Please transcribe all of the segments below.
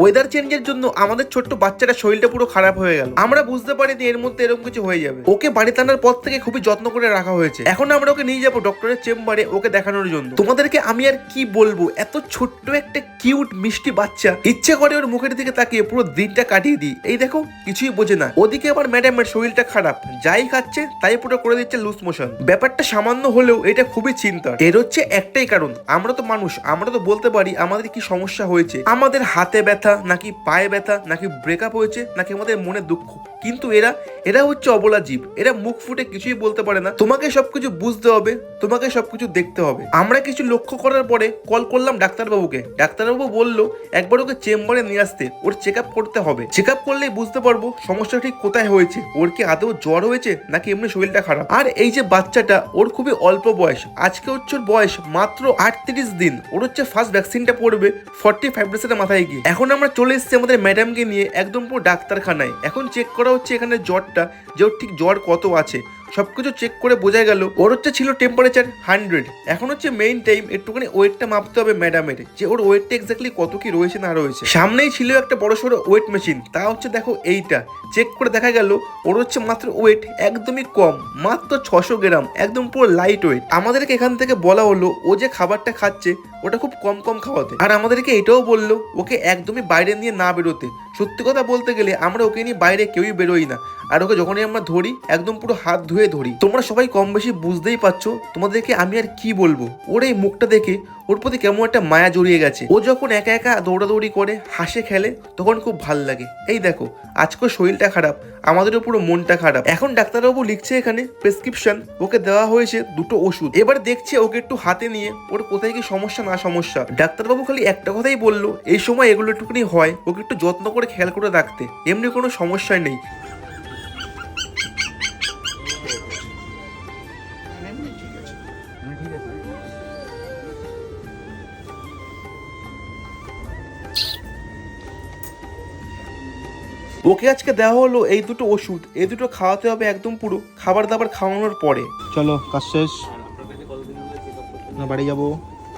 Weather চেঞ্জের জন্য আমাদের ছোট্ট বাচ্চাটা শরীরটা পুরো খারাপ হয়ে গেল। আমরা বুঝতে পারিনি এর মধ্যে এরকম কিছু হয়ে যাবে। ওকে বাড়িতে আনার পর থেকে খুবই যত্ন করে রাখা হয়েছে। এখন আমরা ওকে নিয়ে যাব ডক্টরের চেম্বারে ওকে দেখানোর জন্য। তোমাদেরকে আমি আর কি বলব? এত ছোট্ট একটা কিউট মিষ্টি বাচ্চা। ইচ্ছে করে ওর মুখের দিকে তাকিয়ে পুরো দিনটা কাটিয়ে দিই। এই দেখো, কিছুই বোঝে না। ওদিকে আবার ম্যাডামের শরীরটা খারাপ। যাই খাচ্ছে, তাই পুরো করে দিচ্ছে লুজ মোশন ব্যাপারটা সামান্য হলেও এটা খুবই চিন্তা এর হচ্ছে একটাই কারণ, আমরা তো মানুষ, আমরা তো বলতে পারি আমাদের কি সমস্যা হয়েছে। আমাদের হাতে ব্যথা নাকি পায়ে ব্যথা, নাকি ব্রেকআপ হয়েছে, নাকি আমাদের মনে দুঃখ। কিন্তু এরা এরা হচ্ছে অবলা জীব। এরা মুখ ফুটে কিছুই বলতে পারে না। তোমাকে সবকিছু বুঝতে হবে, তোমাকে সবকিছু দেখতে হবে। আমরা কিছু লক্ষ্য করার পরে কল করলাম ডাক্তারবাবুকে। ডাক্তারবাবু বলল, একবার ওকে চেম্বারে নিয়ে আসতে, ওর চেক আপ করতে হবে। চেক আপ করলেই বুঝতে পারব সমস্যা ঠিক কোথায় হয়েছে। ওর কি আদৌ জ্বর হয়েছে, নাকি এমনি শরীরটা খারাপ? আর এই যে বাচ্চাটা, ওর খুবই অল্প বয়স। আজকে হচ্ছে ওর বয়স মাত্র আটত্রিশ দিন। ওর হচ্ছে ফার্স্ট ভ্যাকসিনটা পড়বে ফর্টি ফাইভ ডেসের মাথায় গিয়ে। এখন আমরা চলে এসেছি আমাদের ম্যাডামকে নিয়ে, একদম পুরো ডাক্তারখানায়। এখন চেক করা হচ্ছে এখানে জ্বরটা, যে ঠিক জ্বর কত আছে। সবকিছু চেক করে বোঝা গেল, ওর হচ্ছে ছিল টেম্পারেচার হান্ড্রেড এখন হচ্ছে মেইন টাইম একটুখানি ওয়েটটা মাপতে হবে ম্যাডামের যে ওর ওয়েটটা এক্স্যাক্টলি কত কি রয়েছে না রয়েছে। সামনেই ছিল একটা বড় সড়ো ওয়েট মেশিন তা হচ্ছে দেখো এইটা। চেক করে দেখা গেল, ওর হচ্ছে মাত্র ওয়েট একদমই কম, মাত্র ছশো গ্রাম, একদম পুরো লাইট ওয়েট আমাদেরকে এখান থেকে বলা হলো, ও যে খাবারটা খাচ্ছে, ওটা খুব কম কম খাওয়াতে। আর আমাদেরকে এটাও বলল, ওকে একদমই বাইরে নিয়ে না বেরোতে। সত্যি কথা বলতে গেলে আমরা ওকে নিয়ে বাইরে কেউই বেরোই না। আর ওকে যখনই আমরা ধরি, একদম পুরো হাত ধুয়ে ধরি। তোমরা সবাই কম বেশি বুঝতেই পারছ তোমাদেরকে আমি আর কি বলব। ওর এই মুখটা দেখে ওর প্রতি কেমন একটা মায়া জড়িয়ে গেছে। ও যখন একা একা দৌড়াদৌড়ি করে, হাসে খেলে, তখন খুব ভালো লাগে। এই দেখো আজকে শরীরটা খারাপ, আমাদেরও পুরো মনটা খারাপ। এখন ডাক্তারবাবু লিখছে এখানে, প্রেসক্রিপশন, ওকে দেওয়া হয়েছে দুটো ওষুধ। এবার দেখছে ওকে একটু হাতে নিয়ে, ওর কোথায় কি সমস্যা না সমস্যা। ডাক্তারবাবু খালি একটা কথাই বলল, এই সময় এগুলো একটুখানি হয়, ওকে একটু যত্ন করে খেয়াল করে রাখতে এমনি কোনো সমস্যাই নেই। ওকে আজকে দেওয়া হলো এই দুটো ওষুধ। এই দুটো খাওয়াতে হবে একদম পুরো। খাবার দাবার খাওয়ানোর পরে। চলো কাজ শেষ। না বাড়ি যাব।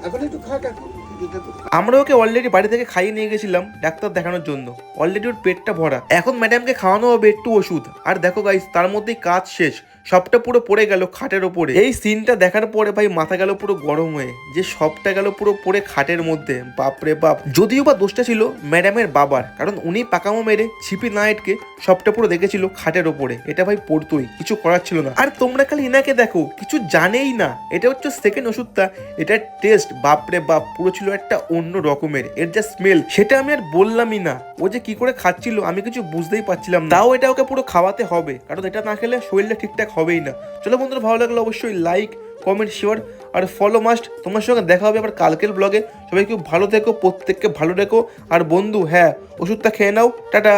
এখন একটু খাক এখন আমরা ওকে অলরেডি বাড়ি থেকে খাইয়ে নিয়ে গেছিলাম ডাক্তার দেখানোর জন্য। অলরেডি ওর পেটটা ভরা। এখন ম্যাডামকে খাওয়ানো হবে একটু ওষুধ। আর দেখো গাইস তার মধ্যেই কাজ শেষ। সবটা পুরো পড়ে গেল খাটের ওপরে। এই সিনটা দেখার পরে ভাই মাথা গেল পুরো গরম হয়ে। যে সবটা গেল পুরো পড়ে খাটের মধ্যে। বাপরে বাপ। যদিও বা দোষটা ছিল ম্যাডামের বাবার। কারণ উনি পাকামো মেরে ছিপি নাইটকে সবটা পুরো দেখেছিল খাটের ওপরে। এটা ভাই পড়তোই। কিছু করার ছিল না। আর তোমরা খালি ইনাকে দেখো। কিছু জানেই না। এটা হচ্ছে সেকেন্ড ওষুধটা। এটার টেস্ট বাপরে বাপ। পুরো ছিল একটা অন্য রকমের, এর যা স্মেল সেটা আমি আর বললামই না। ও যে কি করে খাচ্ছিল, আমি কিছু বুঝতেই পারছিলাম তাও এটা ওকে পুরো খাওয়াতে হবে, কারণ এটা না খেলে শরীরটা ঠিকঠাক হবেই না। চলো বন্ধুরা, ভালো লাগল অবশ্যই লাইক কমেন্ট শেয়ার আর ফলো মাস্ট তোমার সঙ্গে দেখা হবে আবার কালকের ব্লগে সবাই খুব ভালো থেকো, প্রত্যেককে ভালো রেখো। আর বন্ধু হ্যাঁ ওষুধটা খেয়ে নাও। টাটা।